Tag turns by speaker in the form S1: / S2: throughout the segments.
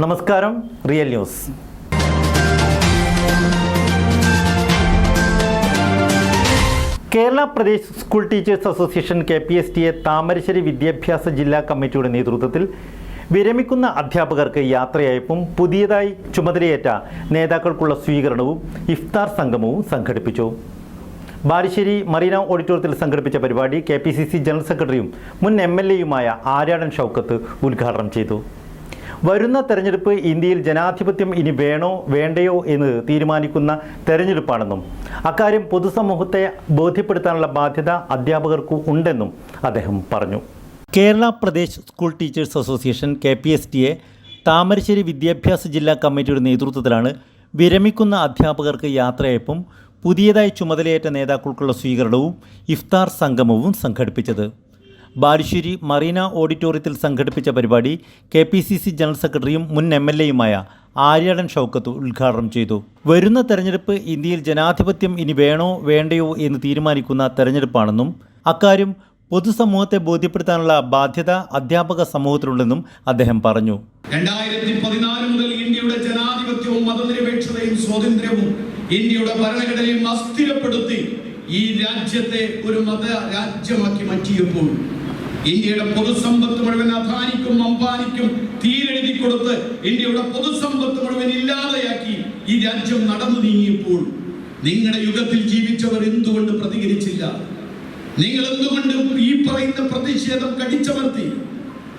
S1: നമസ്കാരം real news. Kerala Pradesh school teachers association K P S T A Thamarassery വിദ്യാഭ്യാസ ജില്ലാ കമ്മിറ്റിയുടെ നേതൃത്വത്തിൽ വിരമിക്കുന്ന അധ്യാപകർക്ക് യാത്രയയപ്പും പുതിയതായി ചുമതലയേറ്റ നേതാക്കൾക്കുള്ള സ്വീകരണവും ഇഫ്താർ സംഗമവും സംഘടിപ്പിച്ചു. ബാലുശ്ശേരി മറീന ഓഡിറ്റോറിയത്തിൽ സംഘടിപ്പിച്ച പരിപാടി K P C C general സെക്രട്ടറിയും മുൻ എം എൽ എയുമായ ആര്യാടൻ ഷൗക്കത്ത് ഉദ്ഘാടനം ചെയ്തു. വരുന്ന തെരഞ്ഞെടുപ്പ് ഇന്ത്യയിൽ ജനാധിപത്യം ഇനി വേണോ വേണ്ടയോ എന്ന് തീരുമാനിക്കുന്ന തെരഞ്ഞെടുപ്പാണെന്നും അക്കാര്യം പൊതുസമൂഹത്തെ ബോധ്യപ്പെടുത്താനുള്ള ബാധ്യത അധ്യാപകർക്ക് ഉണ്ടെന്നും അദ്ദേഹം പറഞ്ഞു. Kerala Pradesh school teachers association K P S T A Thamarassery വിദ്യാഭ്യാസ ജില്ലാ കമ്മിറ്റിയുടെ നേതൃത്വത്തിലാണ് വിരമിക്കുന്ന അധ്യാപകർക്ക് യാത്രയപ്പും പുതിയതായി ചുമതലയേറ്റ നേതാക്കൾക്കുള്ള സ്വീകരണവും ഇഫ്താർ സംഗമവും സംഘടിപ്പിച്ചത്. ബാലുശ്ശേരി മറീന ഓഡിറ്റോറിയത്തിൽ സംഘടിപ്പിച്ച പരിപാടി K P C C general സെക്രട്ടറിയും മുൻ എം എൽ എയുമായ ആര്യാടൻ ഷൗക്കത്ത് ഉദ്ഘാടനം ചെയ്തു. വരുന്ന തെരഞ്ഞെടുപ്പ് ഇന്ത്യയിൽ ജനാധിപത്യം ഇനി വേണോ വേണ്ടയോ എന്ന് തീരുമാനിക്കുന്ന തെരഞ്ഞെടുപ്പാണെന്നും അക്കാര്യം പൊതുസമൂഹത്തെ ബോധ്യപ്പെടുത്താനുള്ള ബാധ്യത അധ്യാപക സമൂഹത്തിലുണ്ടെന്നും അദ്ദേഹം പറഞ്ഞു.
S2: രണ്ടായിരത്തി പതിനാല് മുതൽ ഇന്ത്യയുടെ ജനാധിപത്യവും മതനിരപേക്ഷതയും സ്വാതന്ത്ര്യവും ഇന്ത്യയുടെ ഭരണഘടനയും അസ്ഥിരപ്പെടുത്തി ഈ രാജ്യത്തെ ഒരു മത രാജ്യമാക്കി മാറ്റിയപ്പോൾ ഇന്ത്യയുടെ പൊതുസമ്പത്ത് മുഴുവൻ അധാനിക്കും അംബാനിക്കും തീരെഴുതി കൊടുത്ത് ഇന്ത്യയുടെ പൊതുസമ്പത്ത് മുഴുവൻ ഇല്ലാതെയാക്കി ഈ രാജ്യം നടന്നു നീങ്ങിയപ്പോൾ നിങ്ങളുടെ യുഗത്തിൽ ജീവിച്ചവർ എന്തുകൊണ്ട് പ്രതികരിച്ചില്ല? നിങ്ങൾ എന്തുകൊണ്ട് ഈ പറയുന്ന പ്രതിഷേധം കടിച്ചമർത്തി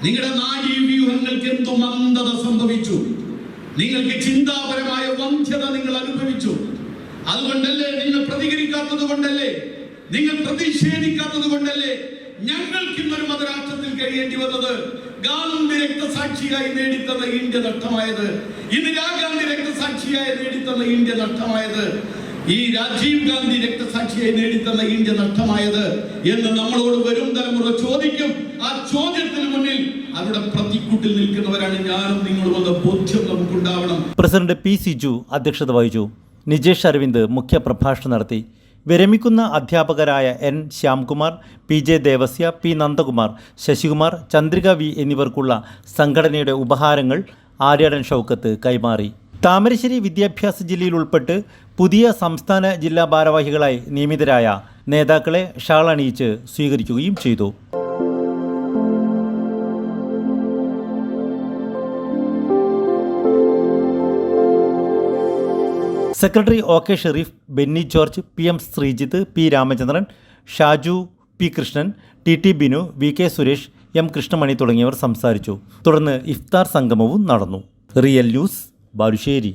S2: നിങ്ങളുടെ നാഡീവ്യൂഹങ്ങൾക്ക് എന്തോ മന്ദത സംഭവിച്ചു? നിങ്ങൾക്ക് ചിന്താപരമായ വന്ധ്യത നിങ്ങൾ അനുഭവിച്ചു? അതുകൊണ്ടല്ലേ നിങ്ങൾ പ്രതികരിക്കാത്തത് കൊണ്ടല്ലേ? നിങ്ങൾ പ്രതിഷേധിക്കാത്തത് കൊണ്ടല്ലേ? ഞങ്ങൾക്ക് ഇന്നൊരു മതരാഷ്ട്രത്തിൽ കഴിയേണ്ടി വന്നത് ഗാന്ധി രക്തസാക്ഷിയായി നേടിത്തന്ന ഇന്ത്യ നഷ്ടമായത്. ഇന്ദിരാഗാന്ധി രക്തസാക്ഷിയായി നേടിത്തന്ന ഇന്ത്യ നഷ്ടമായത്. ഈ രാജീവ് ഗാന്ധി രക്തസാക്ഷിയായി നേടിത്തന്ന ഇന്ത്യ നഷ്ടമായത് എന്ന് നമ്മളോട് വരും തലമുറ ചോദിക്കും. ആ ചോദ്യത്തിന് മുന്നിൽ അവിടെ പ്രതിക്കൂട്ടിൽ നിൽക്കുന്നവരാണ് ഞാനും നിങ്ങളും എന്ന ബോധ്യം നമുക്കുണ്ടാവണം.
S1: പ്രസിഡന്റ് പി സിജു അധ്യക്ഷത വഹിച്ചു. നിജേഷ് അരവിന്ദ് മുഖ്യ പ്രഭാഷണം നടത്തി. വിരമിക്കുന്ന അധ്യാപകരായ N. Shyamkumar P. J. Devasya P. Nandakumar Sasikumar Chandrika V. എന്നിവർക്കുള്ള സംഘടനയുടെ ഉപഹാരങ്ങൾ ആര്യാടൻ ഷൗക്കത്ത് കൈമാറി. താമരശ്ശേരി വിദ്യാഭ്യാസ ജില്ലയിൽ ഉൾപ്പെട്ട് പുതിയ സംസ്ഥാന ജില്ലാ ഭാരവാഹികളായി നിയമിതരായ നേതാക്കളെ ഷാൾ അണിയിച്ച് സ്വീകരിക്കുകയും ചെയ്തു. Secretary O K Shareef Benny George P M Sreejith P Ramachandran Shaju P Krishnan T T Binu V K Suresh M Krishnamani തുടങ്ങിയവർ സംസാരിച്ചു. തുടർന്ന് ഇഫ്താർ സംഗമവും നടന്നു. Real news Balussery.